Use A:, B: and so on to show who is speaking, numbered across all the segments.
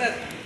A: Gracias.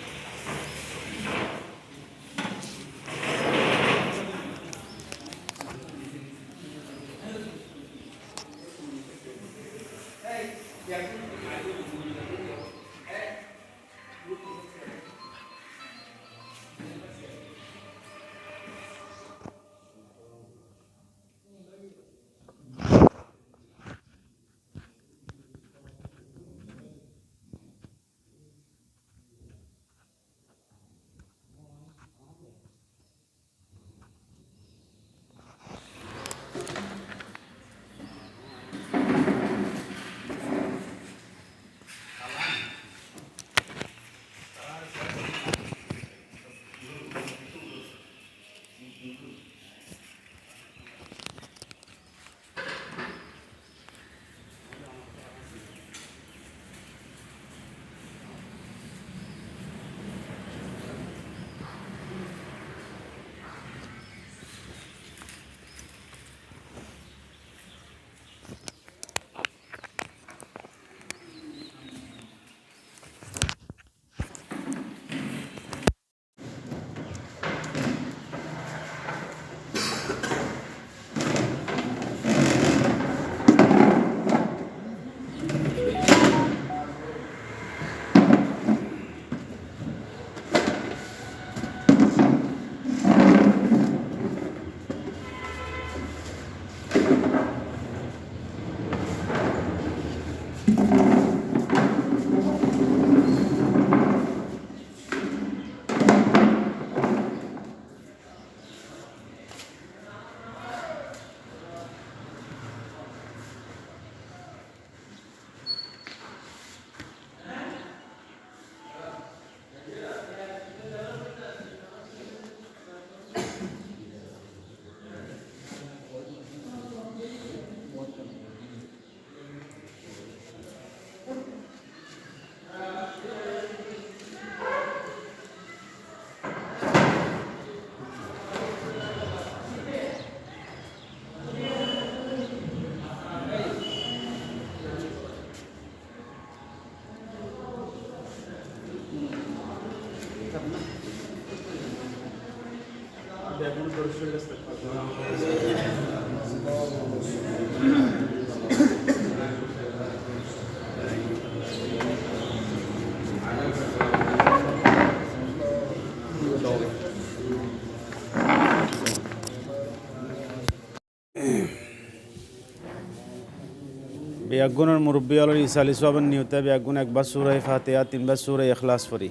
B: বেয়াগুনের মুরব্বী হল ইসালি সবের নিয়তে বেয়াগুন একবার সুরাই ফাতেহা তিনবার সুরাই এখলাস পড়ি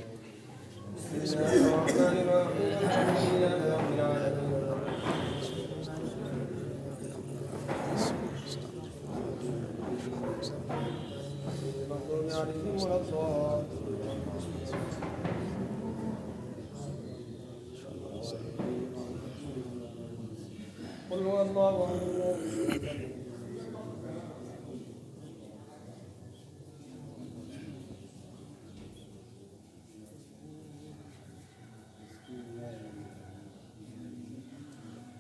C: قل هو الله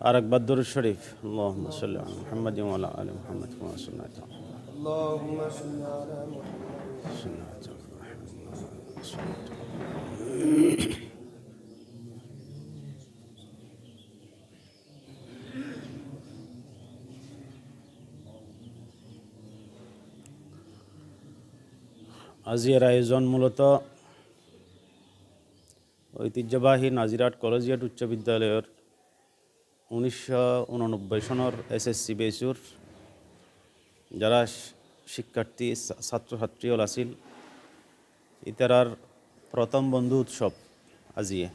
B: আর একবার দরুদ শরীফ। আল্লাহুম্মা সাল্লি আলা মুহাম্মাদ ওয়া আলা আলি
C: সাল্লি আলা
B: আজিয়ার আয়োজন মূলত ঐতিহ্যবাহী নাজিরাট কলেজিয়েট উচ্চ বিদ্যালয়ের উনিশশো উননব্বই সনের এসএসসি বেসুর যারা শিক্ষার্থী, ছা- ছাত্রছাত্রী হল আছিল, ইতারার প্রথম বন্ধু উৎসব আজিয়ে।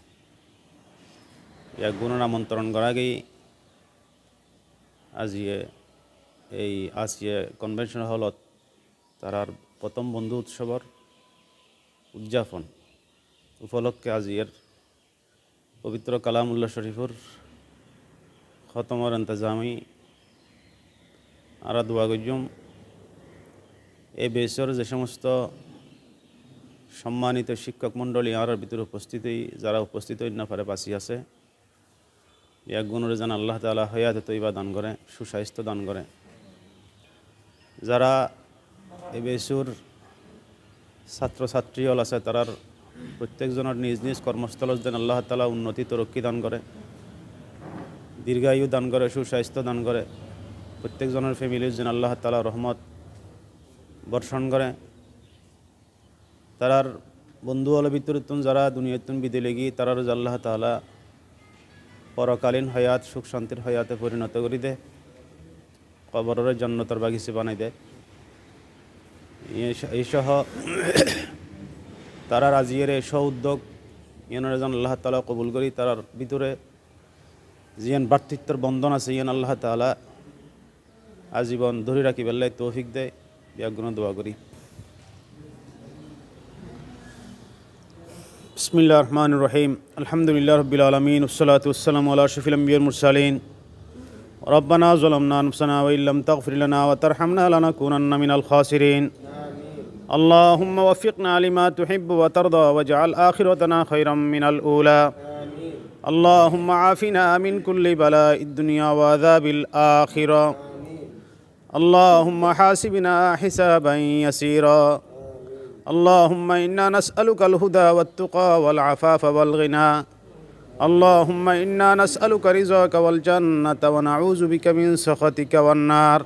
B: ইয়াক গুণের আমন্ত্রণ করা গেই আজিয়ে এই আসিয়ে কনভেনশন হলত তারার প্রথম বন্ধু উৎসবর উদযাপন। উপলক্ষে আজিয়ের পবিত্র কালামুল্লাহ শরীফুর খতমর এন্তজামি আর দোয়া করজুম এই বেসর যে সমস্ত সম্মানিত শিক্ষক মণ্ডলী আর ভিতরে উপস্থিত হই যারা উপস্থিত না পারে আছে। এক গুণরে যেন আল্লাহ তালা হয়াতে তৈবা দান করে, সুস্বাস্থ্য দান করে। যারা এই বেসুর ছাত্রছাত্রী হল আছে, তারার প্রত্যেকজনের নিজ নিজ কর্মস্থলত যেন আল্লাহ তালা উন্নতি তরক্কি দান করে। দীর্ঘায়ু দান করে, সুস্বাস্থ্য দান করে। প্রত্যেকজনের ফ্যামিলির যেন আল্লাহ তালা রহমত বর্ষণ করে। তারার বন্ধু হল ভিতরতুন যারা দুনিয়াতুন বিদে লেগি তারার আল্লাহ তালা পরকালীন হয়াত, সুখ শান্তির হয়াতে পরিণত করি দে কবরের জন্নতর বাগিচে বানাই দেয়। এইসহ তারার আজিয়ের এস উদ্যোগ ইয়ানের যেন আল্লাহ তালা কবুল করি, তারার ভিতরে জিয়ান বার্তৃত্বর বন্ধন আছে ইয়ান আল্লাহ তালা আজীবন ধরে রাখি বেল্লাই তৌফিক দেয় ব্যাগুণ দোয়া করি বিসমিল্লা রহমান রহিম আলহামদুলিল্লাহ রবিল আলমিন উসলাত উসালাম আল্লাহ শফিল আম্বির মুরসালিন ربنا ظلمنا أنفسنا وإن لم تغفر لنا وترحمنا لنكونن من الخاسرين اللهم وفقنا لما تحب وترضى واجعل آخرتنا خيرا من الأولى اللهم عافنا من كل بلاء الدنيا وعذاب الآخرة. اللهم حاسبنا حسابا يسيرا. اللهم إنا نسألك الهدى والتقى والعفاف والغنى. اللهم إنا نسألك رزقك والجنة ونعوذ بك من سخطك والنار.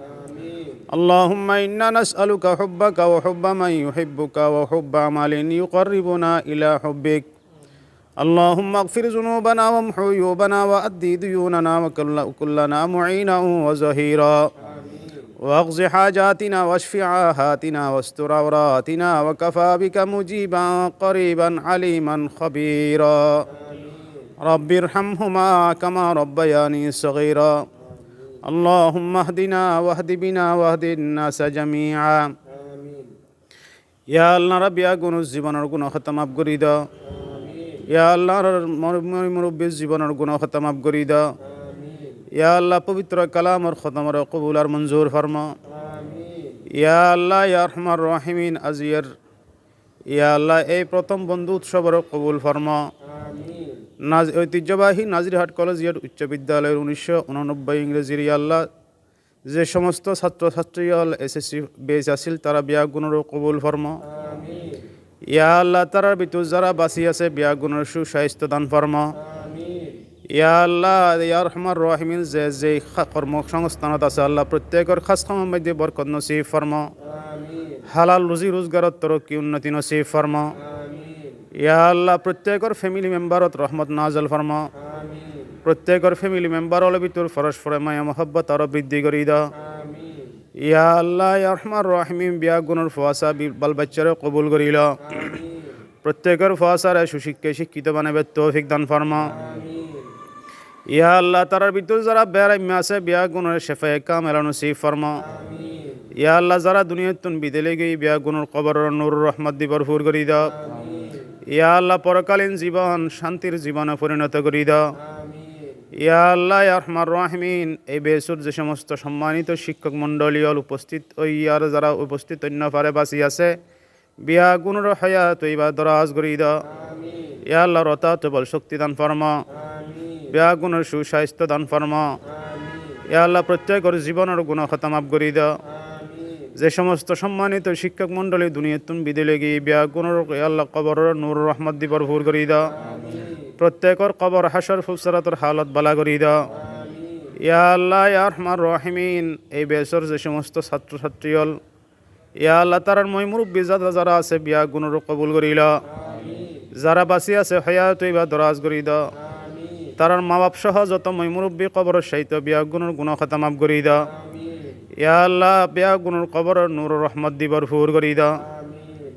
B: اللهم إنا نسألك حبك وحب من يحبك وحب عمل يقربنا إلى حبك. اللهم اغفر ذنوبنا وامحو عيوبنا وأدي ديوننا وكلنا معينا وزهيرا واغز حاجاتنا واشف عاهاتنا واستر عوراتنا وكفى بك مجيبا قريبا عليما خبيرا رب ارحمهما كما ربياني صغيرا اللهم اهدنا واهد بنا واهد الناس جميعا ইয়া আল্লাহ রাব্বি আগুন জীবনের গুণ খতম আপ করি দাও ইয়া আল্লাহর মুরব্বীর জীবনের গুণ খতম আপ করি দাও ইয়া আল্লাহ পবিত্র কালামর খতমর কবুল আর মঞ্জুর ফরমা। ইয়া আল্লাহ ইয়া রহমান রহিমিন আজিয়ার। ইয়া আল্লাহ এই প্রথম বন্ধু উৎসবের কবুল ফরমা। নাজ ঐতিহ্যবাহী নাজিরহাট কলেজিয়েট উচ্চ বিদ্যালয়ের উনিশশো উননব্বই ইংরেজির ইয়া আল্লাহ। যে সমস্ত ছাত্রছাত্রী এসএসসি বেস আছিল তারা বিয়া গুণর কবুল ফরমা। ইয়া আল্লাহ তারার ভিতর যারা বাঁচি আছে বিয়া গুণের সুস্বাস্থ্য দান ফরমা। ইয়া আল্লাহ ইয়া রহমান রহিমিন যে যে কর্মসংস্থানত আছে আল্লাহ প্রত্যেকের খাস মধ্যে বরকত নসিব ফরমা। হালাল রুজি রোজগারত তরক্কি উন্নতি নসিব ফরমা। ইয়া আল্লাহ প্রত্যেকের ফ্যামিলি মেম্বারত রহমত নাজল ফরমা। প্রত্যেকের ফ্যামিলি মেম্বারর ভিতর পরস্পরে মায়া মহব্বত আরও বৃদ্ধি করি দাও ইয়া আল্লাহ রহমান রহিমিন বিয়া গুণর ফুয়াশা বাল বাচ্চারে কবুল করিল। প্রত্যেকের ফুয়াশারে সুশিক্ষে শিক্ষিত বানাবে তৌফিক দান ফরমা। ইয়া আল্লাহ, তারার ভিতর যারা বেড়াইমে আছে, বিয়া গুণের শেফায় কাম এলানো সি ফরমা। ইয়া আল্লাহ, যারা দুনিয়াতুন বিদেলে গিয়ে বিয়া গুণর কবর নুর রহমত দি ভরপুর করি দাও ইয়া আল্লাহ, পরকালীন জীবন শান্তির জীবনে পরিণত করি দাও ইয়া আল্লাহ রহমান রাহমিন। এই বেসুর যে সমস্ত সম্মানিত শিক্ষক মণ্ডলীয় উপস্থিত ওই আর যারা উপস্থিত অন্য পারে বাসি আছে বিয়া গুণর হয়াত ইবা দরাজ করি দাও। ইয়া আল্লাহ রতা তবল শক্তি দান ফরমা। বিয়া গুণের সুস্বাস্থ্য দান ফরমা। ইয়া আল্লাহ প্রত্যেকের জীবনের গুণ খতমাপ করি দাও। যে সমস্ত সম্মানিত শিক্ষক মণ্ডলী দুনিয়াতুন বিদিলে গিয়ে বিয়া গুণর আল্লাহ কবর নূর রহমত দি ভরপুর করি দাও। প্রত্যেকর কবর হাসর ফুসরাতর হালত বালা করি দাও। ইয়া আল্লাহ, ইয়া রহমান রহিমিন। এই বেসর যে সমস্ত ছাত্রছাত্রী হল ইয়া আল্লাহ, তারার মই মুরব্বী যারা আছে, বিয়া গুণর কবুল করিল যারা বাঁচি আছে, হয়াত বা দরাজ করি দ তারার মা বাপ সহ যত মই মুরব্বী কবর সাহিত্য, বিয়া গুণর গুণ খতামাপ করি দাও। ইয়া আল্লাহ, বিয়া গুণর কবর নূর রহমত দি ভরপুর করি দাও।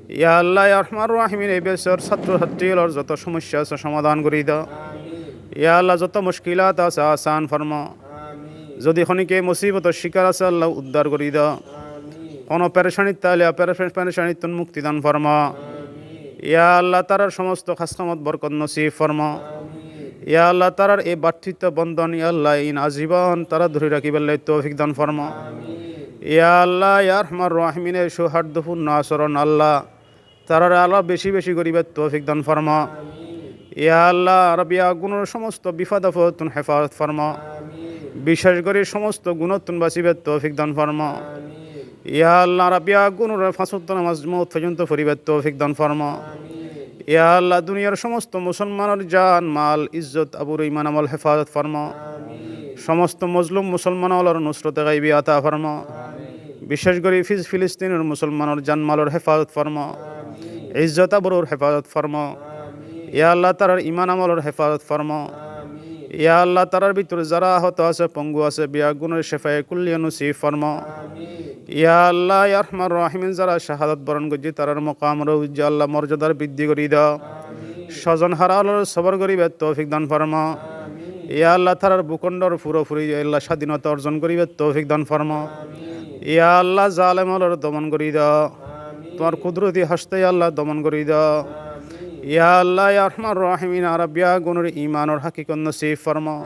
B: ইয়া আল্লাহ রহমান রাহিমিন এই বেসর ছাত্রছাত্রীর যত সমস্যা আছে সমাধান করি দাও। ইয়া আল্লাহ যত মুশকিলাত আছে আসান ফরমা। যদি খনিকে মুসিবত শিকার আছে আল্লাহ উদ্ধার করি দাও। কোনো পেরেশানির তাহলে পেরেশানির তুন মুক্তিদান ফরমা। ইয়া আল্লাহ তারার সমস্ত খাসকামত বরকত নসিব ফরমা। ইয়া আল্লাহ তারার এই বার্থিত্ব বন্ধন ইয়া আল্লাহ ইন আজীবন তারা ধরে রাখিবার তৌফিক দান ফরমা। ইয়া আল্লাহ ইয়া রহমান রাহমিনের সৌহার্দ্যপূর্ণ আচরণ আল্লাহ। তারার আল্লাহ বেশি বেশি গরিবের তৌফিক দান ফরমা। ইয়া আল্লাহ আরবিয়া গুণের সমস্ত বিপদ হেফাজত ফরমা। বিশেষ করে সমস্ত গুণতুন বাসিবের তৌফিক দান ফরমা। ইয়া আল্লাহ রাবিয়া গুণের ফাঁসত্ত নামাজ মত পর্যন্ত ফরিবের তৌফিক দান ফরমা। ইয়া আল্লাহ দুনিয়ার সমস্ত মুসলমানের জান, মাল, ইজ্জত, আবুর ইমান আমল, হেফাজত ফরমা। সমস্ত মজলুম মুসলমান আল্লাহর নুসরতে গাইবি আতা ফরমা। বিশেষ করে ফিজ ফিলিস্তিনের মুসলমানের জানমালের হেফাজত ফরমা। ইজ্জত আবরুর হেফাজত ফরমা। ইয়া আল্লাহ তারার ইমান আমলের হেফাজত ফরমা। ইয়া আল্লাহ তারার ভিতরে যারা আহত আছে পঙ্গু আছে বিয়া গুণের শেফায় কুল্লিয়া নসিব ফরমা। ইয়া আল্লাহ ইয়া রহমান যারা শাহাদাত বরণ করছি তারার মকাম রৌজ্জা আল্লাহ মর্যাদার বৃদ্ধি করি দাও। স্বজন হারা আল্লাহর সবর গরিবের তৌফিক দান ফরমা। ইয়া আল্লাহ তারার ভূখণ্ডর পুরোপুরি আল্লাহ স্বাধীনতা অর্জন করিবে তৌফিক দান ফরমা। ইয়া আল্লাহ জালেম আল্লাহর দমন করি দাও। তোমার কুদরতি হাসতে আল্লাহ দমন করি দাও। ইয়া আল্লাহ রহমান রাহিমিন আরবিয়া গুণের ইমানর হাকিকত নসিব ফরমা।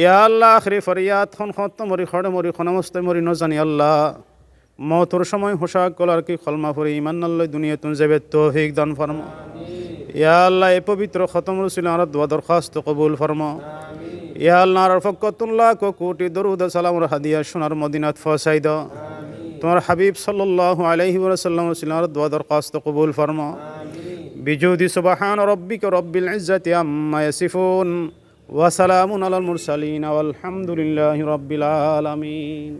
B: ইয়া আল্লাহ, আখরি ফরিয়াদ, খন খত মরি খড়ে মরি খনমস্তে মরি নজানি আল্লাহ। মতর সময় হোসাক কলার কি খলমা ফরি ইমান নাল্লাই দুনিয়া তুন যাবে তৌফিক দান ফরমা। ইয়া আল্লাহ, এ পবিত্র খতম রসুল আর দোয়া দরখাস্ত কবুল ফরমা। ইয়া আল্লাহ আর ফকতুল্লাহ কোটি দরুদ সালাম হাদিয়া সোনার মদিনাত ফসাই দাও। তোমার হাবিব সাল্লাহ রসুল আর দোয়া দরখাস্ত কবুল ফরমা। বিজুদি সুবাহান রব্বিক রব্বিল ইজ্জাতি আম্মা ইয়াসিফুন ওয়া সালামুন আলাল মুরসালিন আলহামদুলিল্লাহি রব্বিল আলামিন।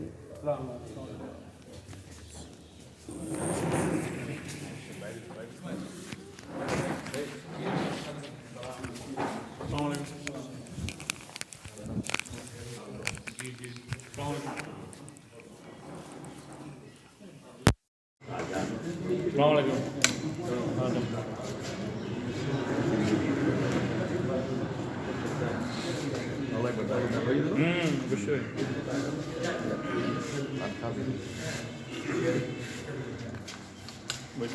B: 我来干。嗯，不错。不错。